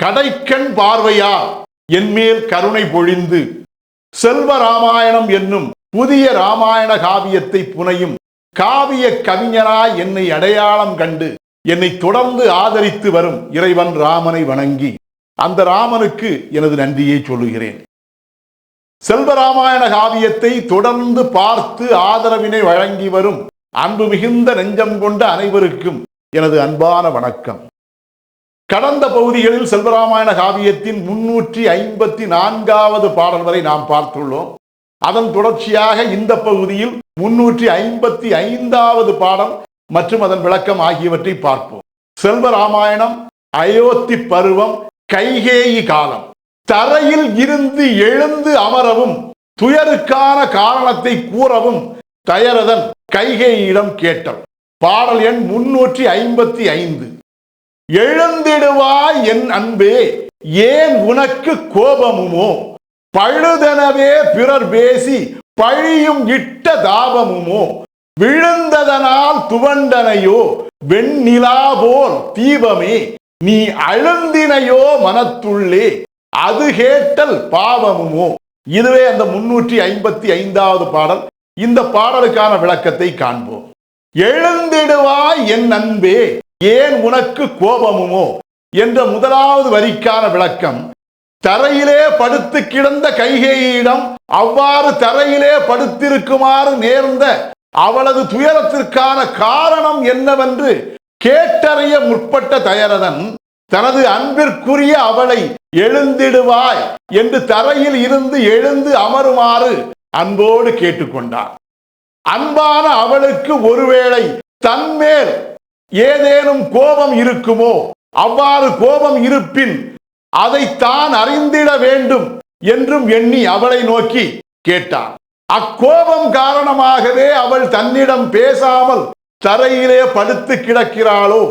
கடைக்கண் பார்வையா என்மேல் கருணை பொழிந்து செல்வ ராமாயணம் என்னும் புதிய ராமாயண காவியத்தை புனையும் காவிய கவிஞராய் என்னை அடையாளம் கண்டு என்னை தொடர்ந்து ஆதரித்து வரும் இறைவன் ராமனை வணங்கி அந்த ராமனுக்கு எனது நன்றியை சொல்லுகிறேன். செல்வராமாயண காவியத்தை தொடர்ந்து பார்த்து ஆதரவினை வழங்கி வரும் அன்பு மிகுந்த நெஞ்சம் கொண்ட அனைவருக்கும் எனது அன்பான வணக்கம். கடந்த பகுதிகளில் செல்வராமாயண காவியத்தின் முன்னூற்றி ஐம்பத்தி நான்காவது பாடல் வரை நாம் பார்த்துள்ளோம். அதன் தொடர்ச்சியாக இந்த பகுதியில் முன்னூற்றி ஐம்பத்தி ஐந்தாவது பாடல் மற்றும் அதன் விளக்கம் ஆகியவற்றை பார்ப்போம். செல்வராமாயணம் அயோத்தி பருவம் கைகேயி காலம். தரையில் இருந்து எழுந்து அமரவும் துயருக்கான காரணத்தை கூறவும் தயரதன் கைகேயிடம் கேட்டான் பாடல் எண் முன்னூற்றி ஐம்பத்தி ஐந்து. எழுந்திடுவாய் என் அன்பே ஏன் உனக்கு கோபமுமோ? பழுதெனவே பிறர் பேசி பழியும் இட்ட தாபமுமோ? விழுந்ததனால் துவண்டனையோ? வெண்ணிலா போல் தீபமே நீ அழுந்தினையோ மனத்துள்ளே அது கேட்டல் பாவமுமோ? இதுவே அந்த முன்னூற்றி ஐம்பத்தி ஐந்தாவது பாடல். இந்த பாடலுக்கான விளக்கத்தை காண்போம். எழுந்திடுவாய் என் அன்பே ஏன் உனக்கு கோபமுமோ? என்ற முதலாவது வரிக்கான விளக்கம் தரையிலே படுத்து கிடந்த கைகேயிடம் அவ்வாறு தரையிலே படுத்திருக்குமாறு நேர்ந்த அவளது துயரத்திற்கான காரணம் என்னவென்று கேட்டறிய முற்பட்ட தயரதன் தனது அன்பிற்குரிய அவளை எழுந்திடுவாய் என்று தரையில் இருந்து எழுந்து அமருமாறு அன்போடு கேட்டுக்கொண்டார் அன்பான அவளுக்கு ஒருவேளை தன்மேல் ஏதேனும் கோபம் இருக்குமோ அவ்வாறு கோபம் இருப்பின் அதை தான் அறிந்திட வேண்டும் என்றும் எண்ணி அவளை நோக்கி கேட்டான். அக்கோபம் காரணமாகவே அவள் தன்னிடம் பேசாமல் தரையிலே படுத்து கிடக்கிறாளோ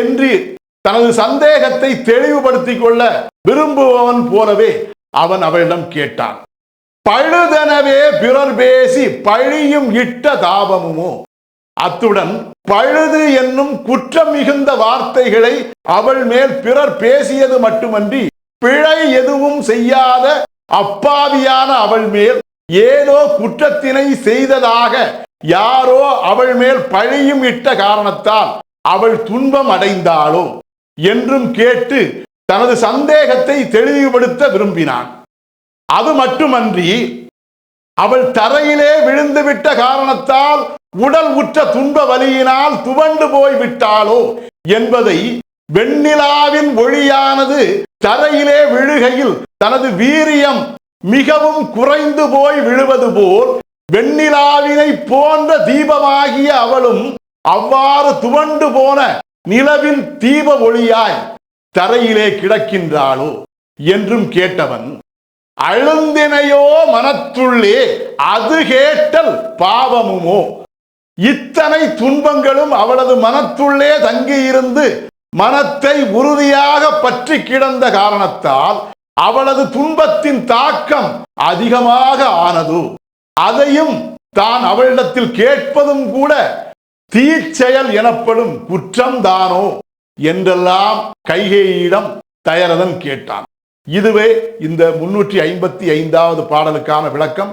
என்று தனது சந்தேகத்தை தெளிவுபடுத்திக் கொள்ள விரும்புபவன் போலவே அவன் அவளிடம் கேட்டான். பழுதெனவே பிறர் பேசி பழியும் இட்ட தாபமுமோ? அத்துடன் பழுது என்னும் குற்றம் மிகுந்த வார்த்தைகளை அவள் மேல் பிறர் பேசியது மட்டுமன்றி பிழை எதுவும் செய்யாத அப்பாவியான அவள் மேல் ஏதோ குற்றத்தினை செய்ததாக யாரோ அவள் மேல் பழியும் இட்ட காரணத்தால் அவள் துன்பம் அடைந்தாளோ என்றும் கேட்டு தனது சந்தேகத்தை தெளிவுபடுத்த விரும்பினான். அது மட்டுமன்றி அவள் தரையிலே விழுந்துவிட்ட காரணத்தால் உடல் உற்ற துன்ப வலியினால் துவண்டு போய் விட்டாளோ என்பதை வெண்ணிலாவின் ஒளியானது தரையிலே விழுகையில் தனது வீரியம் மிகவும் குறைந்து போய் விழுவது போல் வெண்ணிலாவினை போன்ற தீபமாகிய அவளும் அவ்வாறு துவண்டு போன நிலவின் தீப ஒளியாய் தரையிலே கிடக்கின்றாளோ என்றும் கேட்டவன் அழுந்தினையோ மனத்துள்ளே அது கேட்டல் பாவமுமோ? இத்தனை துன்பங்களும் அவளது மனத்துள்ளே தங்கியிருந்து மனத்தை உறுதியாக பற்றி கிடந்த காரணத்தால் அவளது துன்பத்தின் தாக்கம் அதிகமாக ஆனது. அதையும் தான் அவளிடத்தில் கேட்பதும் கூட தீச்செயல் எனப்படும் குற்றம் தானோ என்றெல்லாம் கைகேயிடம் தயரதன் கேட்டான். இதுவே இந்த முன்னூற்றி ஐம்பத்தி ஐந்தாவது பாடலுக்கான விளக்கம்.